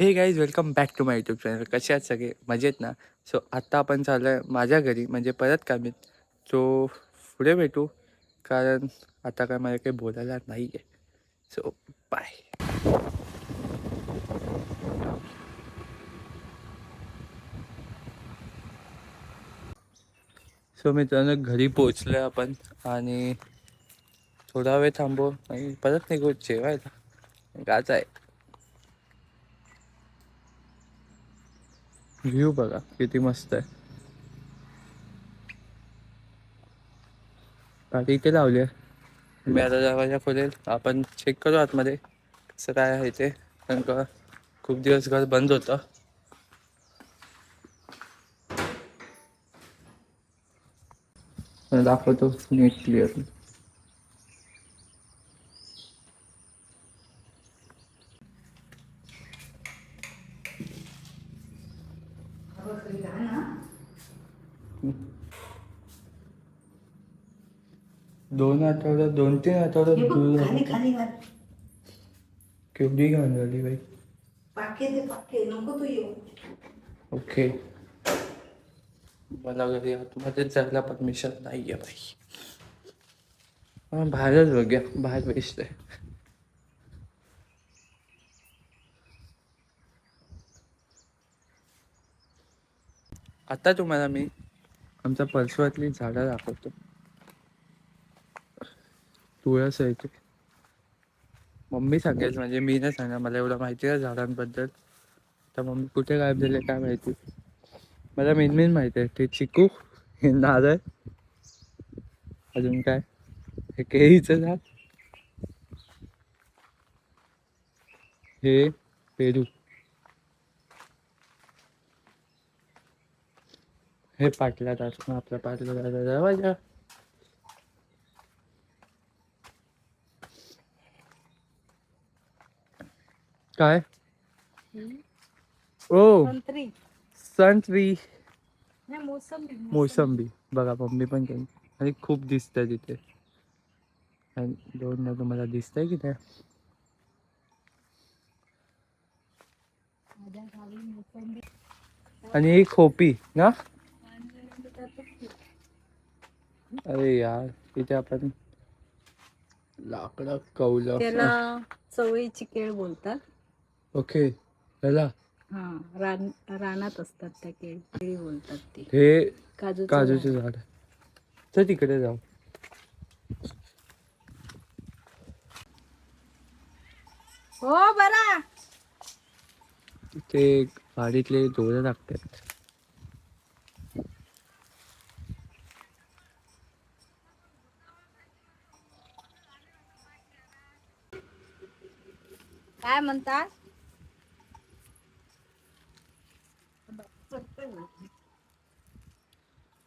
Hey guys welcome back to my YouTube channel कसे आहेत सगळे? मजेत ना? सो आत्ता आपण चाललो आहे माझ्या घरी म्हणजे परत कामीत. सो पुढे भेटू कारण आता काय मला काही बोलायला नाही आहे सो बाय सो मित्रांनो घरी पोचलो आपण आणि थोडा वेळ थांबू आणि परत निघू. जेवायला. गाच आहे. व्ह्यू बघा किती मस्त आहे. गाडी इथे लावली आहे. मी आता दरवाजा खोलेल. आपण चेक करू आतमध्ये कसं काय आहे ते. कारण का खूप दिवस घर बंद होतं. दाखवतो नेट क्लिअर दोन आठवड्यात दोन तीन आठवड्यात बघ, दूर खाली झालं. खाली घाल केवढी घाण झाली बाई. पाके ते पाके. नको तू येऊ. ओके. मला घरी आतमध्ये जायला परमिशन नाही आहे बाई. हा बाहेरच बघूया बाहेर बेस्ट आहे आता तुम्हाला मी आमच्या परसवातली झाडं दाखवतो. तुळस आहे ते मम्मी सांगेल म्हणजे मी नाही सांगा मला एवढं माहिती आहे झाडांबद्दल. तर मम्मी कुठे गायब झाले काय माहिती? मला मेन मेन माहिती आहे ते चिकू हे नारळ अजून काय? हे केळीचं झाड. हे पेरू. हे पाटला असं आपल्या पाटला दरवाजा काय? ओ. संत्री. संत्री. नाही मोसंबी मोसंबी. बघा मम्मी पण काही आणि खूप दिसतंय तिथे. आणि दोन ना तुम्हाला दिसतंय की नाही? माझ्या गावी मोसंबी. आणि ही खोपी ना? अरे यार इथे आपण लाकडं कवलं त्याला चवळीची केळ बोलतात. ओके चला. हा रान रानात असतात त्या केळ केळी बोलतात ती. हे काजू काजूचे झाड. तर तिकडे जाऊ. हो बरा. ते गाडीतले दोरे लागतात. काय म्हणतात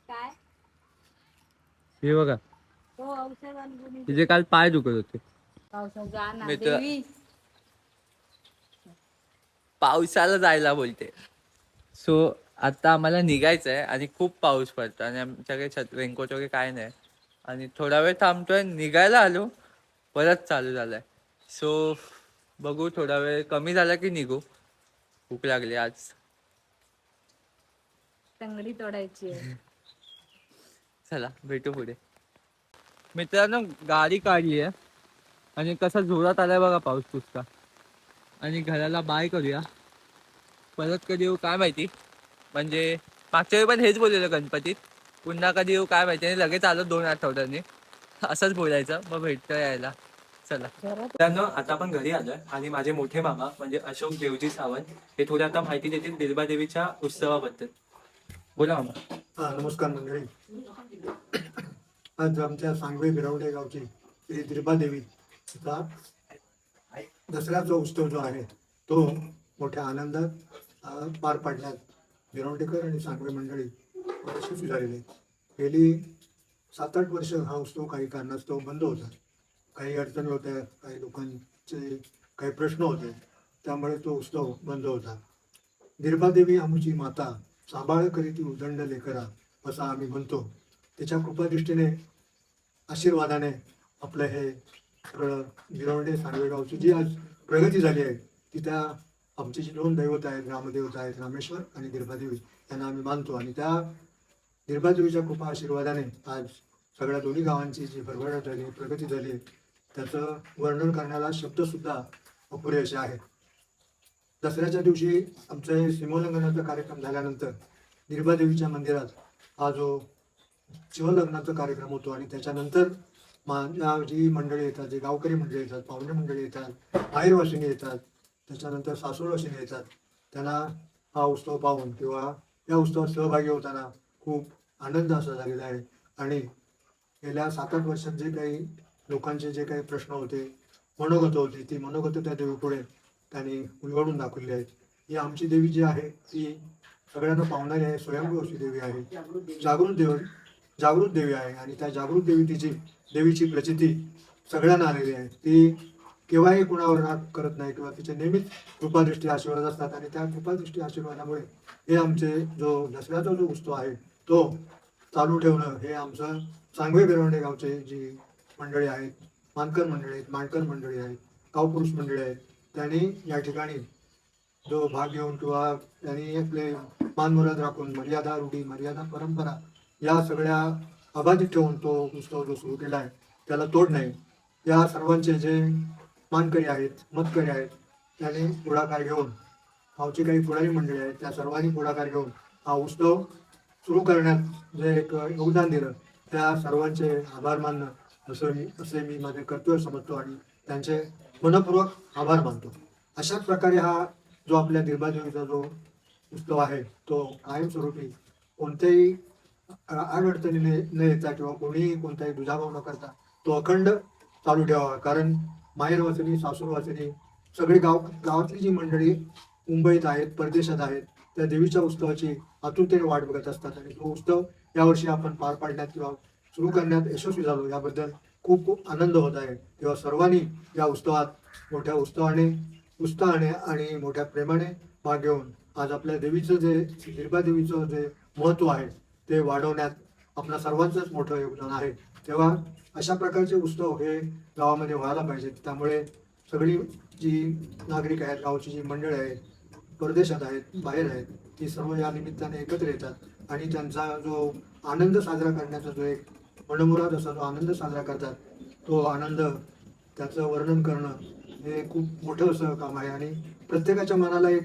काय हे बघा. हो औषध तिचे काल पाय दुखत होते. देवी. पावसाला जायला बोलते. सो आता आम्हाला निघायचं आहे आणि खूप पाऊस पडतो आणि आमच्याकडे छत रेनकोट वगैरे काय नाही. आणि थोडा वेळ थांबतोय निघायला आलो परत चालू झालाय. सो बघू थोडा वेळ कमी झाला की निघू? भूक लागली आज. टंगडी तोडायची आहे. चला भेटू पुढे. मित्रांनो गाडी काढली आहे. आणि कसा जोरात आलाय बघा पाऊस पुसका आणि घराला बाय करूया. परत कधी येऊ काय माहिती? म्हणजे मागच्या वेळी पण हेच बोललेलं गणपतीत पुन्हा कधी येऊ काय माहिती? आणि लगेच आलो दोन आठवड्यांनी. असंच बोलायचं. मग भेटतं यायला. चला. मित्रांनो आता आपण घरी आलोय. आणि माझे मोठे मामा म्हणजे अशोक देवजी सावंत हे थोडी आता माहिती देतील बिरबा देवीच्या उत्सवाबद्दल. बोला मामा. नमस्कार मंडळी. आज आमच्या सांगवे बिरावडे गावची श्री दिरबा देवी दसऱ्याचा उत्सव जो आहे तो मोठ्या आनंदात पार पाडण्यात बिरावडेकर आणि सांगवे मंडळी यशस्वी झालेले गेली सात आठ वर्ष हा उत्सव काही कारणास्तव बंद होता. काही अडचणी होत्या काही लोकांचे काही प्रश्न होते त्यामुळे तो उत्सव बंद होता. दिरबादेवी आमची माता सांभाळ करीती उदंड लेकरा असं आम्ही म्हणतो. त्याच्या कृपादृष्टीने आशीर्वादाने आपलं हे सगळं गिरवणे सांगवेगावची जी आज प्रगती झाली आहे ती त्या आमची जी दोन दैवत आहेत रामदेवता आहेत रामेश्वर आणि गिरबादेवी यांना आम्ही मानतो. आणि त्या गिरबादेवीच्या कृपा आशीर्वादाने आज सगळ्या दोन्ही गावांची जी भरभराट झाली प्रगती झाली त्याचं वर्णन करण्याला शब्दसुद्धा अपुरे असे आहेत. दसऱ्याच्या दिवशी आमचं सीमोल्लंघनाचा कार्यक्रम झाल्यानंतर निर्भादेवीच्या मंदिरात हा जो शिवलग्नाचा कार्यक्रम होतो आणि त्याच्यानंतर माझ्या जी मंडळी येतात जे गावकरी मंडळी येतात पाहुणे मंडळी येतात माहेरवासिनी येतात त्याच्यानंतर सासूरवासिनी येतात त्यांना हा उत्सव पाहून किंवा या उत्सवात सहभागी होताना खूप आनंद असा झालेला आहे. आणि गेल्या सात आठ वर्षात जे काही लोकांचे जे काही प्रश्न होते मनोगत होती ती मनोगत त्या देवीपुढे त्याने उलगडून दाखवली आहेत. ही आमची देवी जी आहे ती सगळ्यांना पावणारी आहे स्वयंभू अशी देवी आहे. जागृत देव जागृत देवी आहे आणि त्या जागृत देवी तिची देवीची प्रचिती सगळ्यांना आलेली आहे. ती केव्हाही कुणावर राग करत नाही किंवा तिचे नेहमीच कृपादृष्टी आशीर्वाद असतात आणि त्या कृपादृष्टी आशीर्वादामुळे हे आमचे जो दसऱ्याचा जो उत्सव आहे तो चालू ठेवणं हे आमचं सांगवे बेरवंडे गावचे जी मंडळी आहेत मानकर मंडळी आहेत मानकर मंडळी आहेत गावपुरुष मंडळी आहेत त्यांनी या ठिकाणी जो भाग घेऊन किंवा त्यांनी आपले मानमुराद राखून मर्यादा रूढी मर्यादा परंपरा या सगळ्या अबाधित ठेवून तो उत्सव जो सुरू केला आहे त्याला तोड नाही. या सर्वांचे जे मानकरी आहेत मतकरी आहेत त्यांनी पुढाकार घेऊन गावची काही पुढारी मंडळी आहेत त्या सर्वांनी पुढाकार घेऊन हा उत्सव सुरू करण्यात जे एक योगदान दिलं त्या सर्वांचे आभार मानणं असं मी असे मी माझे कर्तव्य समजतो आणि त्यांचे मनपूर्वक आभार मानतो. अशाच प्रकारे हा जो आपल्या दिर्बादेवीचा जो उत्सव आहे तो कायमस्वरूपी कोणत्याही अडचणी न येता किंवा कोणीही कोणताही दुजाभाव न करता तो अखंड चालू ठेवावा. कारण माहेर वाचणी सासूर वाचणी सगळी गाव गावातली जी मंडळी मुंबईत आहेत परदेशात आहेत त्या देवीच्या उत्सवाची आतुरतेने वाट बघत असतात. आणि तो उत्सव यावर्षी आपण पार पाडण्यात किंवा सुरू करण्यात यशस्वी झालो. याबद्दल खूप खूप आनंद होत आहे. तेव्हा सर्वांनी या उत्सवात मोठ्या उत्सवाने उत्साहाने आणि मोठ्या प्रेमाने भाग घेऊन आज आपल्या देवीचं जे गिरबा देवीचं जे महत्त्व आहे ते वाढवण्यात आपल्या सर्वांचंच मोठं योगदान आहे. तेव्हा अशा प्रकारचे उत्सव हे गावामध्ये व्हायला पाहिजेत त्यामुळे सगळी जी नागरिक आहेत गावची जी मंडळ आहेत परदेशात आहेत बाहेर आहेत ती सर्व या निमित्ताने एकत्र येतात. आणि त्यांचा जो आनंद साजरा करण्याचा जो एक मनमुराद असा जो आनंद साजरा करतात तो आनंद त्याचं वर्णन करणं हे खूप मोठं असं काम आहे. आणि प्रत्येकाच्या मनाला एक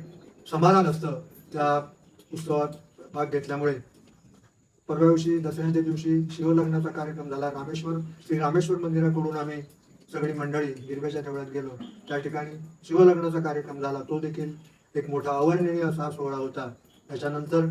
समाधान असतं त्या उत्सवात भाग घेतल्यामुळे. परवा दिवशी दसऱ्याच्या दिवशी शिवलग्नाचा कार्यक्रम झाला. रामेश्वर श्री रामेश्वर मंदिराकडून आम्ही सगळी मंडळी हिरव्याच्या देवळात गेलो. त्या ठिकाणी शिवलग्नाचा कार्यक्रम झाला. तो देखील एक मोठा अवर्णनीय असा सोहळा होता. त्याच्यानंतर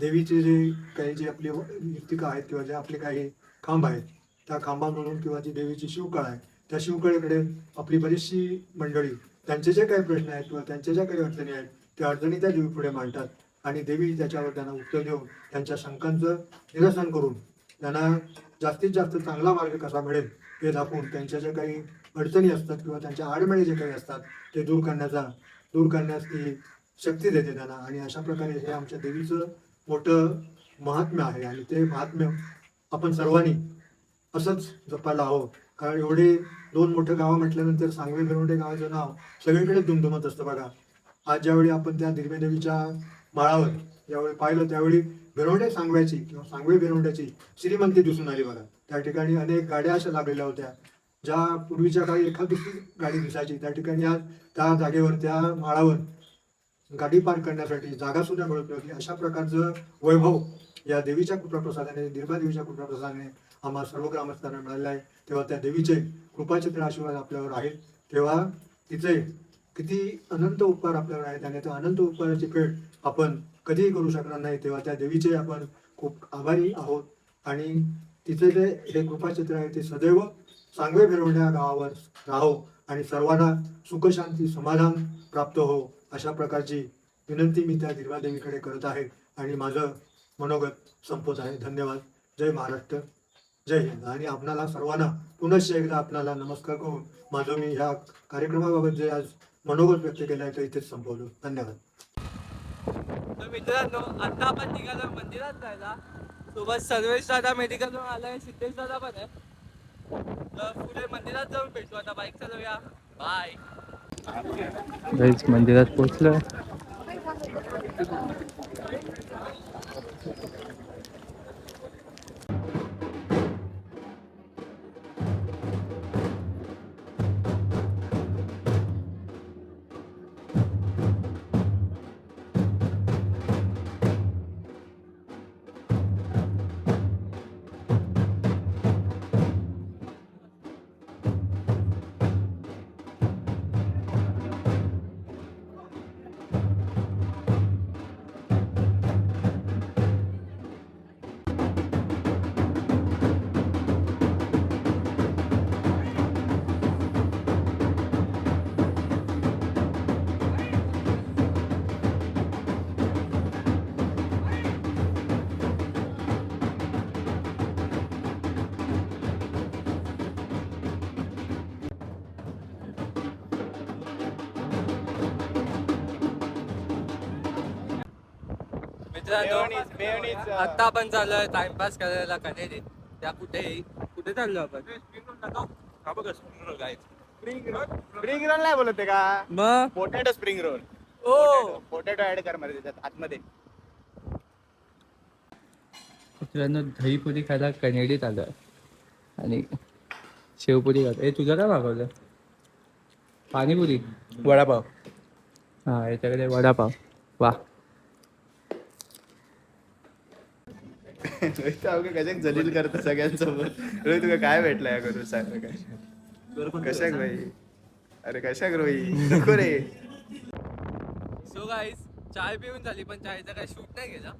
देवीचे जे काही जे आपली मृत्तिका आहेत किंवा जे आपले काही खांब आहेत त्या खांबांमधून किंवा जी देवीची शिवकळा आहे त्या शिवकळेकडे आपली बरीचशी मंडळी त्यांचे जे काही प्रश्न आहेत किंवा त्यांच्या ज्या काही अडचणी आहेत त्या अडचणी त्या देवी पुढे मांडतात. आणि देवी त्याच्यावर त्यांना उत्तर देऊन त्यांच्या शंकांचं निरसन करून त्यांना जास्तीत जास्त चांगला मार्ग कसा मिळेल हे दाखवून त्यांच्या ज्या काही अडचणी असतात किंवा त्यांच्या आडमेळे जे काही असतात ते दूर करण्याचा दूर करण्यास ती शक्ती देते त्यांना. आणि अशा प्रकारे हे आमच्या देवीचं मोठं महात्म्य आहे आणि ते महात्म्य आपण सर्वांनी असंच जपायला हवं. कारण एवढे दोन मोठं गावं म्हटल्यानंतर सांगवे गरुडे गावाचं नाव सगळीकडे दुमदुमत असतं बघा. आज ज्यावेळी आपण त्या दिरबेदेवीच्या माळावर ज्यावेळी पाहिलं त्यावेळी बेरोंडे सांगव्याची किंवा सांगवे बेरोंड्याची श्रीमंती दिसून आली बघा. त्या ठिकाणी अनेक गाड्या अशा लागलेल्या होत्या. ज्या पूर्वीच्या काळी एखादी गाडी दिसायची त्या ठिकाणी आज त्या जागेवर त्या माळावर गाडी पार्क करण्यासाठी जागा सुद्धा मिळत नव्हती. अशा प्रकारचं वैभव या देवीच्या कृपाप्रसादाने निर्भा देवीच्या कृपाप्रसादाने आम्हा सर्व ग्रामस्थांना मिळालेलं आहे. तेव्हा त्या देवीचे कृपाचित्र आशीर्वाद आपल्यावर आहेत. तेव्हा तिचे किती अनंत उपकार आपल्यावर आहेत आणि त्या अनंत उपकाराची फेड आपण कधीही करू शकणार नाही. तेव्हा त्या देवीचे आपण खूप आभारी आहोत. आणि तिचे जे हे कृपाचित्र आहे ते सदैव चांगले फिरवण्या गावावर राहो आणि सर्वांना सुखशांती समाधान प्राप्त हो. अशा प्रकारची विनंती मी त्या देवीकडे करत आहे आणि माझं मनोगत संपत आहे. धन्यवाद. जय महाराष्ट्र. जय हिंद. आणि आपणाला सर्वांना पुनश्च एकदा आपणाला नमस्कार करून माझं मी ह्या कार्यक्रमाबाबत जे आज मनोगत व्यक्त केलं आहे ते इथेच संपवलो धन्यवाद. तर मित्रांनो आता आपण निघालो मंदिरात जायला. सोबत सर्वेश दादा मेडिकलवरून आलाय सिद्धेश दादा पण आहे. तर पुढे मंदिरात जाऊन भेटू. आता बाईक चालवूया. बाय मंदिरात पोचलो मित्रांनो आता आपण चाललोय टाइमपास करायला कनेरी त्या कुठे कुठे चाललो आपण? स्प्रिंग रोल नाही बोलत आहे का? मग? पोटॅटो स्प्रिंग रोल ओ! पोटॅटो ऍड कर मध्ये त्याच्यात आतमध्ये. मित्रांनो दहीपुरी खायला कनेडीत आलोय आणि शेवपुरी खातो. ए तुझं काय मागवलं? पाणीपुरी? वडापाव. हा याच्याकडे वडापाव. वा. रोहित अवघे कशाक जलील करतो सगळ्यांसोबत रोहित तुला काय भेटलं या करून सांग काय. कशाक भाई अरे कशाक रोहित नको रे. सो गाईस चाय पिऊन झाली पण चायचा काय शूट नाही गेला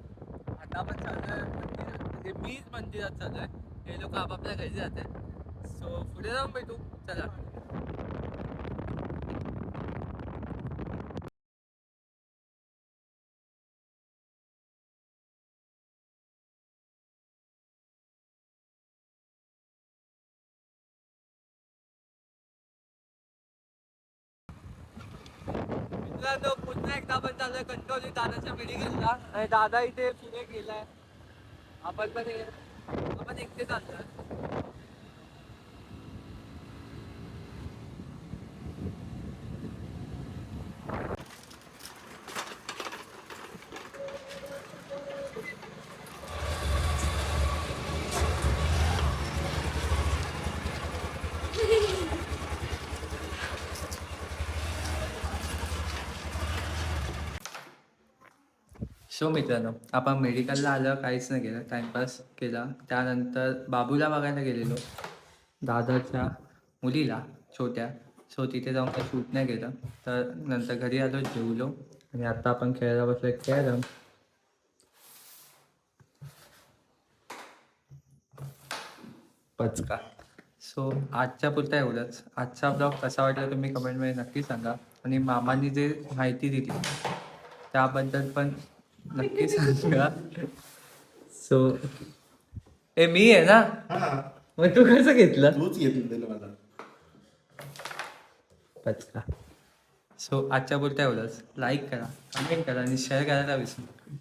आता आपण चाललोय मंदिरात. म्हणजे मीच मंदिरात चाललोय. हे लोक आपापल्या घरी जाते सो पुढे जाऊन भेटू चला. मित्रांनो पुन्हा एकदा आपण चाललोय कणकवली दादाच्या मेडिकलला आणि दादा इथे पुढे गेलाय. आपण पण हे- आपण एकटे चाललोय सो मित्रांनो आपण मेडिकलला आलं काहीच नाही केलं. टाइमपास केला. त्यानंतर बाबूला बघायला गेलेलो. दादाच्या मुलीला छोट्या. सो तिथे जाऊन काही शूट नाही केलं. तर नंतर घरी आलो जेवलो. आणि आता आपण खेळायला बसलो कॅरम पचका. सो आजच्या पुरता एवढंच. आजचा ब्लॉग कसा वाटला तुम्ही कमेंटमध्ये नक्की सांगा. आणि मामांनी जे माहिती दिली त्याबद्दल पण नक्की सांगा सो ए मी आहे ना? मग तू कसं घेतलं? तूच घेतलं मला पचका. सो आजच्या पुरता एवढंच. लाईक करा कमेंट करा आणि शेअर करायला विसरू नका.